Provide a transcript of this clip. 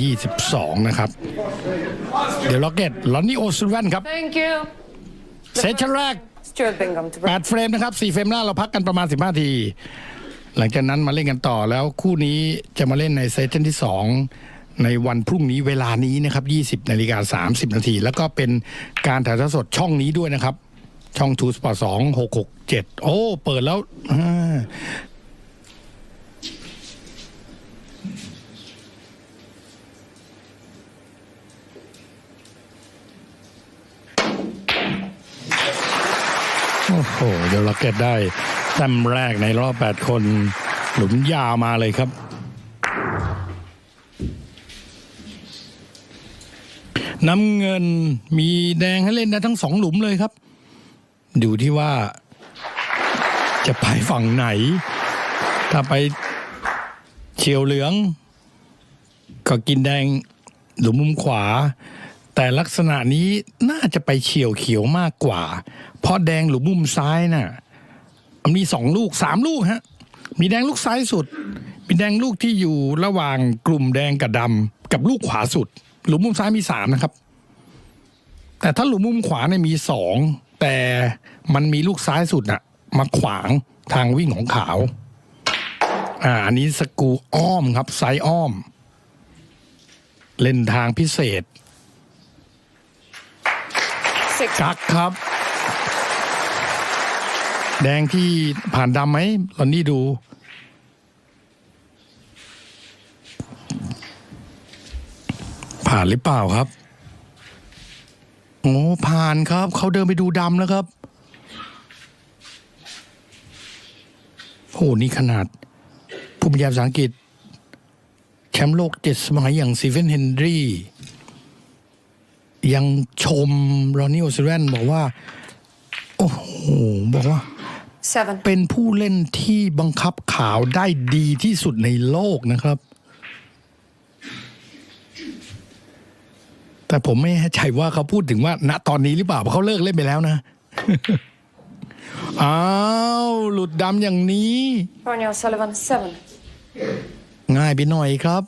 22 นะครับ เดี๋ยวล็อกเก็ตลอนนี่โอซูแวนครับ Thank you. เซสชั่นแรก Stuart Bingham to 8 เฟรมนะครับ 4 เฟรมหน้าเราพักกันประมาณ 15 ที หลังจากนั้นมาเล่นกันต่อแล้วคู่นี้จะมาเล่นในเซสชั่นที่ 2 ในวันพรุ่งนี้เวลานี้นะครับ 20 นาฬิกา 30 นาที แล้วก็เป็นการถ่ายทอดสดช่องนี้ด้วยนะครับ ช่องทูสปอร์ต2 6 6 7โอ้ เปิดแล้ว โอ้โห เดี๋ยวล็อกเก็ตได้แต้มแรกในรอบ 8 คน หลุมยาวมาเลยครับ น้ำเงินมีแดงให้เล่นได้ทั้งสองหลุมเลยครับดูที่ว่า จะไปฝั่งไหน ถ้าไปเฉียวเหลือง ก็กินแดงหลุมมุมขวา แต่ลักษณะนี้น่าจะไปเฉียวเขียวมากกว่า เพราะแดงหลุมมุมซ้ายน่ะมันมีสองลูกสามลูกฮะ มีแดงลูกซ้ายสุด มีแดงลูกที่อยู่ระหว่างกลุ่มแดงกับดำกับลูกขวาสุด หลุมมุมซ้ายมีสามนะครับ แต่ถ้าหลุมมุมขวาเนี่ยมีสองแต่มันมีลูกซ้ายสุดน่ะ มาขวางทางวิ่งของขาว อ่าอันนี้สกูอ้อมครับไซอ้อม เล่นทางพิเศษ กักครับ แดงที่ผ่านดำไหมลอนนี่ดู ผ่านหรือเปล่าครับโอ้ผ่านครับ เขาเดินไปดูดำแล้วครับโอ้นี่ขนาด ผู้บรรยายภาษาอังกฤษ แชมป์โลกเจ็ดสมัยอย่างซีเวนเฮนรี่ ยังชมรอนนี่โอซเรนบอกว่า โอ้โห บอกว่า Seven. เป็นผู้เล่นที่บังคับขาวได้ดีที่สุดในโลกนะครับ แต่ผมไม่แน่ใจว่าเขาพูดถึงว่า ณตอนนี้หรือเปล่าเพราะเขาเลิกเล่นไปแล้วนะ อ้าว หลุดดำอย่างนี้ Barney O'Sullivan, seven. ง่ายไปหน่อยครับ